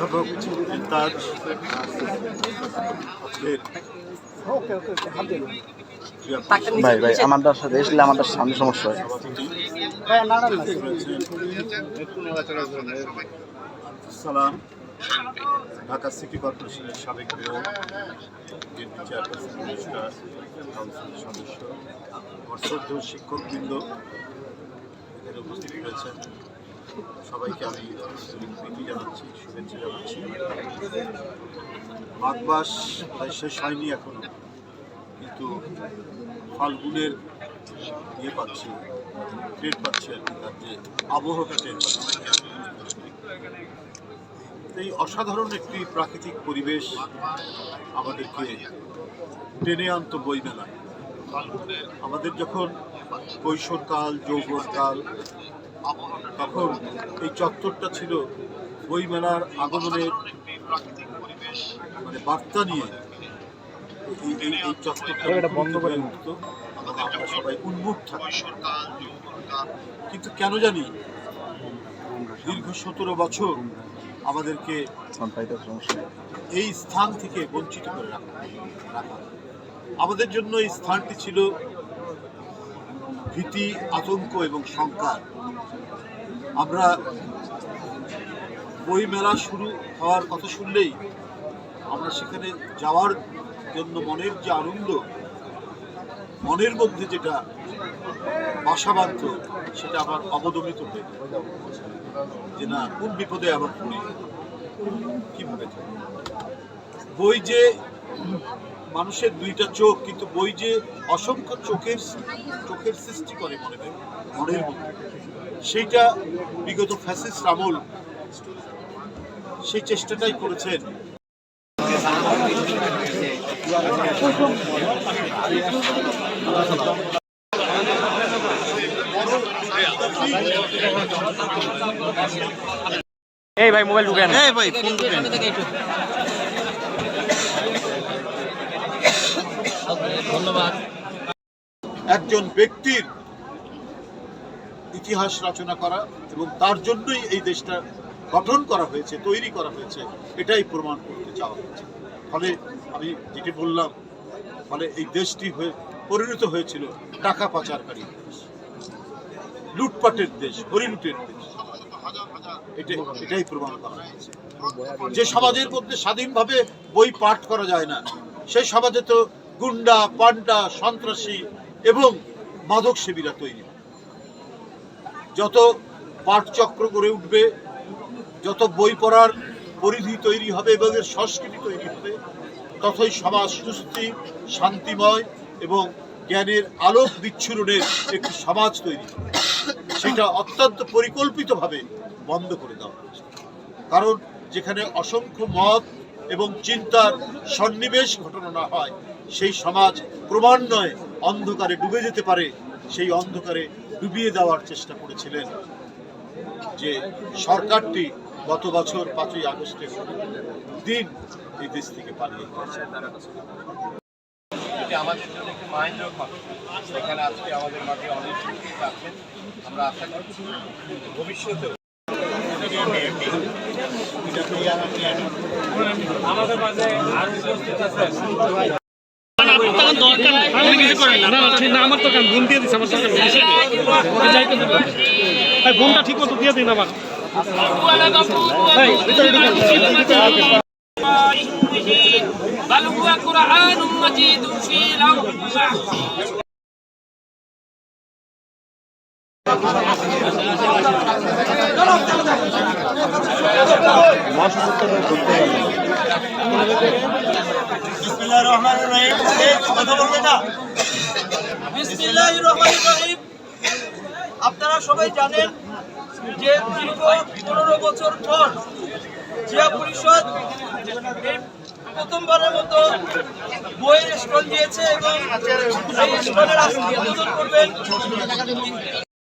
অধ্যাপক ভাই ভাই আমাদের সাথে এসলে আমাদের সামনে সমস্যা হয়। সালাম। ঢাকা সিটি কর্পোরেশনের সাবেক মেয়র বিএনপি চেয়ারপারসন সদস্য শিক্ষকবৃন্দ এখানে উপস্থিত হয়েছেন সবাইকে আমি প্রীতি জানাচ্ছি, শুভেচ্ছা জানাচ্ছি। মাঘ মাস প্রায় শেষ হয়নি এখনও, কিন্তু ফাল্গুনের ইয়ে পাচ্ছি টের পাচ্ছি আর কি, তার যে আবহাওয়াটা টের পাচ্ছি। এই অসাধারণ একটি প্রাকৃতিক পরিবেশ আমাদেরকে টেনে আনত বইমেলা আমাদের যখন কৈশোরকাল, যৌবনকাল তখন এই চত্বরটা ছিল বইমেলার আগমনের মানে বার্তা নিয়ে এই চত্বরটা বন্ধ করে উঠত সবাই উন্মুখ থাকি কিন্তু কেন জানি দীর্ঘ সতেরো বছর আমাদেরকে। এই স্থান থেকে বঞ্চিত করে রাখা। রাখা আমাদের জন্য এই স্থানটি ছিল ভীতি আতঙ্ক এবং শঙ্কার আমরা বই মেলা শুরু হওয়ার কথা শুনলেই আমরা সেখানে যাওয়ার জন্য মনের যে আনন্দ, মনের মধ্যে যেটা বাসা বাঁধত, সেটা আমার অবদমিত হয়ে যে না, কোন বিপদে আবার পড়ি কীভাবে? বই যে মানুষের দুইটা চোখ কিন্তু বই যে অসংখ্য চোখের চোখের সৃষ্টি করে মনে মনের মধ্যে। সেইটা বিগত ফ্যাসিস্ট আমল সেই চেষ্টাটাই করেছেন। এই ভাই মোবাইল ঢুকেন এই ভাই ফোন দিবেন একজন ব্যক্তির ইতিহাস রচনা করা এবং তার জন্যই এই দেশটা গঠন করা হয়েছে, তৈরি করা হয়েছে, এটাই প্রমাণ করতে চাওয়া হয়েছে। ফলে আমি যেটি বললাম, ফলে এই দেশটি হয়ে পরিণত হয়েছিল টাকা পাচারকারী দেশ, লুটপাটের দেশ, হরিলুটের দেশ। এটা, এটাই প্রমাণ করা হয়েছে। যে সমাজের মধ্যে স্বাধীনভাবে বই পাঠ করা যায় না, সেই সমাজে তো গুন্ডা, পান্ডা, সন্ত্রাসী এবং মাদক সেবীরা তৈরি। যত পাঠচক্র গড়ে উঠবে, যত বই পড়ার পরিধি তৈরি হবে এবং এর সংস্কৃতি তৈরি হবে, ততই সমাজ সুস্থির শান্তিময় এবং জ্ঞানের আলোক বিচ্ছুরণের একটি সমাজ তৈরি সেটা অত্যন্ত পরিকল্পিতভাবে বন্ধ করে দেওয়া হয়েছে কারণ যেখানে অসংখ্য মত এবং চিন্তার সন্নিবেশ ঘটনা হয় সেই সমাজ ক্রমান্বয়ে অন্ধকারে ডুবে যেতে পারে সেই অন্ধকারে ডুবিয়ে দেওয়ার চেষ্টা করেছিলেন যে সরকারটি গত বছর পাঁচই আগস্টের দিন এই দেশ থেকে পালিয়ে গেছে এটি আমাদের জন্য একটি মাইন্ডের কথা এখানে আজকে আমাদের মাঝে অনেক শিক্ষক আছেন আমরা আশা করছি ভবিষ্যতেও। না আমার তো ঘুম দিয়ে দিচ্ছে আমার দরকার নেই। ওকে যাইতে দেবো। ভাই ঘুমটা ঠিক মতো দিয়ে দিন আমার ভাই, ভিতরে ঢুকেন। بل هو قرآن مجيد في لوح محفوظ বিসমিল্লাহির রহমানির রহিম আপনারা সবাই জানেন যে দীর্ঘ পনেরো বছর পর জিয়া পরিষদ প্রথমবারের মতো বইয়ের স্টল দিয়েছে এবং